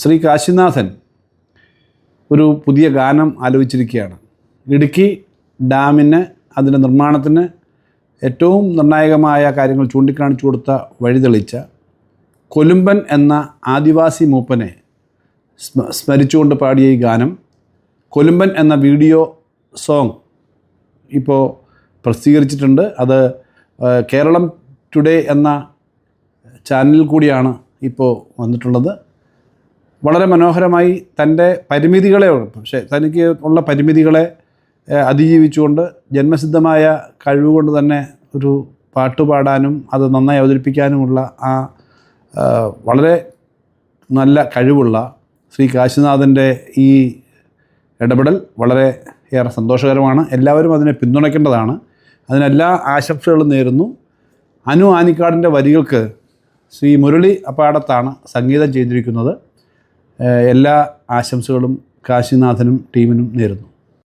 ശ്രീ കാശിനാഥൻ ഒരു പുതിയ ഗാനം ആലോചിച്ചിരിക്കുകയാണ്. ഇടുക്കി ഡാമിന് അതിന്റെ നിർമ്മാണത്തിന് ഏറ്റവും നിർണായകമായ കാര്യങ്ങൾ ചൂണ്ടിക്കാണിച്ചു കൊടുത്ത വഴിതെളിച്ച കൊലുമ്പൻ എന്ന ആദിവാസി മൂപ്പനെ സ്മ സ്മരിച്ചുകൊണ്ട് പാടിയ ഈ ഗാനം കൊലുമ്പൻ എന്ന വീഡിയോ സോങ് ഇപ്പോൾ പ്രസിദ്ധീകരിച്ചിട്ടുണ്ട്. അത് കേരളം ടുഡേ എന്ന ചാനലിൽ കൂടിയാണ് ഇപ്പോൾ വന്നിട്ടുള്ളത്. വളരെ മനോഹരമായി തന്റെ പരിമിതികളെ പക്ഷേ തനിക്ക് ഉള്ള പരിമിതികളെ അതിജീവിച്ചുകൊണ്ട് ജന്മസിദ്ധമായ കഴിവുകൊണ്ട് തന്നെ ഒരു പാട്ടുപാടാനും അത് നന്നായി അവതരിപ്പിക്കാനുമുള്ള ആ വളരെ നല്ല കഴിവുള്ള ശ്രീ കാശിനാഥന്റെ ഈ ഇടപെടൽ വളരെ ഏറെ സന്തോഷകരമാണ്. എല്ലാവരും അതിനെ പിന്തുണയ്ക്കേണ്ടതാണ്. അതിനെല്ലാ ആശംസകളും നേരുന്നു. അനു ആനിക്കാടിന്റെ വരികൾക്ക് ശ്രീ മുരളി അപ്പാടത്താണ് സംഗീതം ചെയ്തിരിക്കുന്നത്. എല്ലാ ആശംസകളും കാശിനാഥനും ടീമിനും നേരുന്നു.